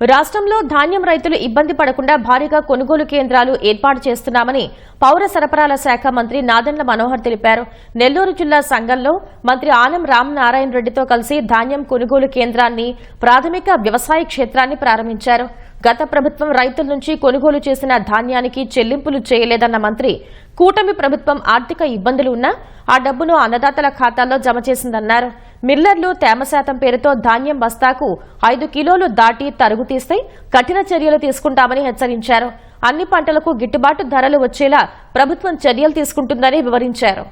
రాష్ట్రంలో ధాన్యం రైతులు ఇబ్బంది పడకుండా భారీగా కొనుగోలు కేంద్రాలు ఏర్పాటు చేస్తున్నామని పౌర సరఫరాల శాఖ మంత్రి నాదెండ్ల మనోహర్ తెలిపారు. నెల్లూరు జిల్లా సంఘంలో మంత్రి ఆనం రామనారాయణ రెడ్డితో కలిసి ధాన్యం కొనుగోలు కేంద్రాన్ని ప్రాథమిక వ్యవసాయ క్షేత్రాన్ని ప్రారంభించారు. గత ప్రభుత్వం రైతుల నుంచి కొనుగోలు చేసిన ధాన్యానికి చెల్లింపులు చేయలేదన్న మంత్రి కూటమి ప్రభుత్వం ఆర్థిక ఇబ్బందులు ఉన్నా ఆ డబ్బును అన్నదాతల ఖాతాల్లో జమ చేసిందన్నారు. మిల్లర్లు తేమ శాతం పేరుతో ధాన్యం బస్తాకు ఐదు కిలోలు దాటి తరుగు తీస్తే కఠిన చర్యలు తీసుకుంటామని హెచ్చరించారు. అన్ని పంటలకు గిట్టుబాటు ధరలు వచ్చేలా ప్రభుత్వం చర్యలు తీసుకుంటుందని వివరించారు.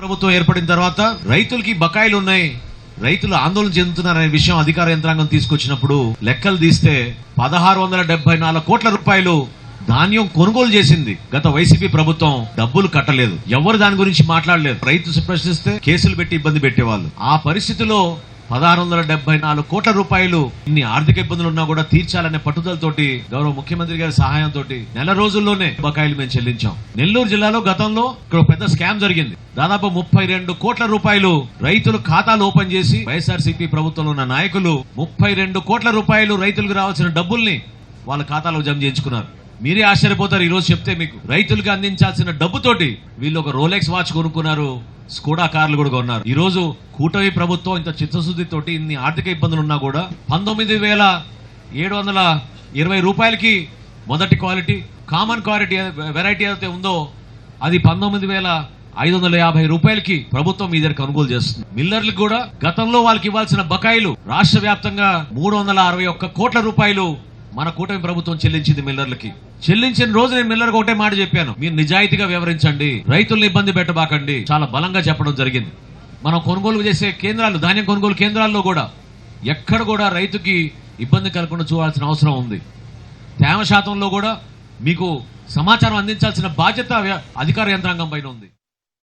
ప్రభుత్వం ఏర్పడిన తర్వాత రైతులకి బకాయిలు ఉన్నాయి. రైతులు ఆందోళన చెందుతున్నారనే విషయం అధికార యంత్రాంగం తీసుకొచ్చినప్పుడు లెక్కలు తీస్తే పదహారు వందల డెబ్బై నాలుగు కోట్ల రూపాయలు ధాన్యం కొనుగోలు చేసింది. గత వైసీపీ ప్రభుత్వం డబ్బులు కట్టలేదు. ఎవరు దాని గురించి మాట్లాడలేదు. రైతు ప్రశ్నిస్తే కేసులు పెట్టి ఇబ్బంది పెట్టేవాళ్ళు. ఆ పరిస్థితిలో పదహారు వందల డెబ్బై నాలుగు కోట్ల రూపాయలు ఇన్ని ఆర్థిక ఇబ్బందులు ఉన్నా కూడా తీర్చాలనే పట్టుదలతోటి గౌరవ ముఖ్యమంత్రి గారి సహాయంతో నెల రోజుల్లోనే బకాయిలు మేము చెల్లించాం. నెల్లూరు జిల్లాలో గతంలో ఇక్కడ ఒక పెద్ద స్కామ్ జరిగింది. దాదాపు ముప్పై రెండు కోట్ల రూపాయలు రైతులు ఖాతాలు ఓపెన్ చేసి వైఎస్ఆర్సీపీ ప్రభుత్వంలో ఉన్న నాయకులు ముప్పై రెండు కోట్ల రూపాయలు రైతులకు రావాల్సిన డబ్బుల్ని వాళ్ళ ఖాతాలో జమ చేయించుకున్నారు. మీరే ఆశ్చర్యపోతారు. ఈరోజు చెప్తే మీకు రైతులకు అందించాల్సిన డబ్బుతోటి వీళ్ళు ఒక రోలెక్స్ వాచ్ కొనుక్కున్నారు స్కోడా కార్లు కూడా కొన్నారు. ఈ రోజు కూటమి ప్రభుత్వం ఇంత చిత్తశుద్ధితోటి ఇన్ని ఆర్థిక ఇబ్బందులు ఉన్నా కూడా పంతొమ్మిది వేల ఏడు వందల ఇరవై రూపాయలకి మొదటి క్వాలిటీ కామన్ క్వాలిటీ వెరైటీ ఏదైతే ఉందో అది పంతొమ్మిది వేల ఐదు వందల యాభై రూపాయలకి ప్రభుత్వం మీ దగ్గర కొనుగోలు చేస్తుంది. మిల్లర్లకు కూడా గతంలో వాళ్ళకి ఇవ్వాల్సిన బకాయిలు రాష్ట్ర వ్యాప్తంగా మూడు వందల అరవై ఒక్క కోట్ల రూపాయలు మన కూటమి ప్రభుత్వం చెల్లించింది మిల్లర్లకి. చెల్లించిన రోజు నేను మిల్లర్ ఒకటే మాట చెప్పాను. మీరు నిజాయితీగా వివరించండి. రైతుల్ని ఇబ్బంది పెట్టబాకండి. చాలా బలంగా చెప్పడం జరిగింది. మనం కొనుగోలు చేసే కేంద్రాలు ధాన్యం కొనుగోలు కేంద్రాల్లో కూడా ఎక్కడ కూడా రైతుకి ఇబ్బంది కలగకుండా చూడాల్సిన అవసరం ఉంది. తేమ శాతంలో కూడా మీకు సమాచారం అందించాల్సిన బాధ్యత అధికార యంత్రాంగం పైన ఉంది.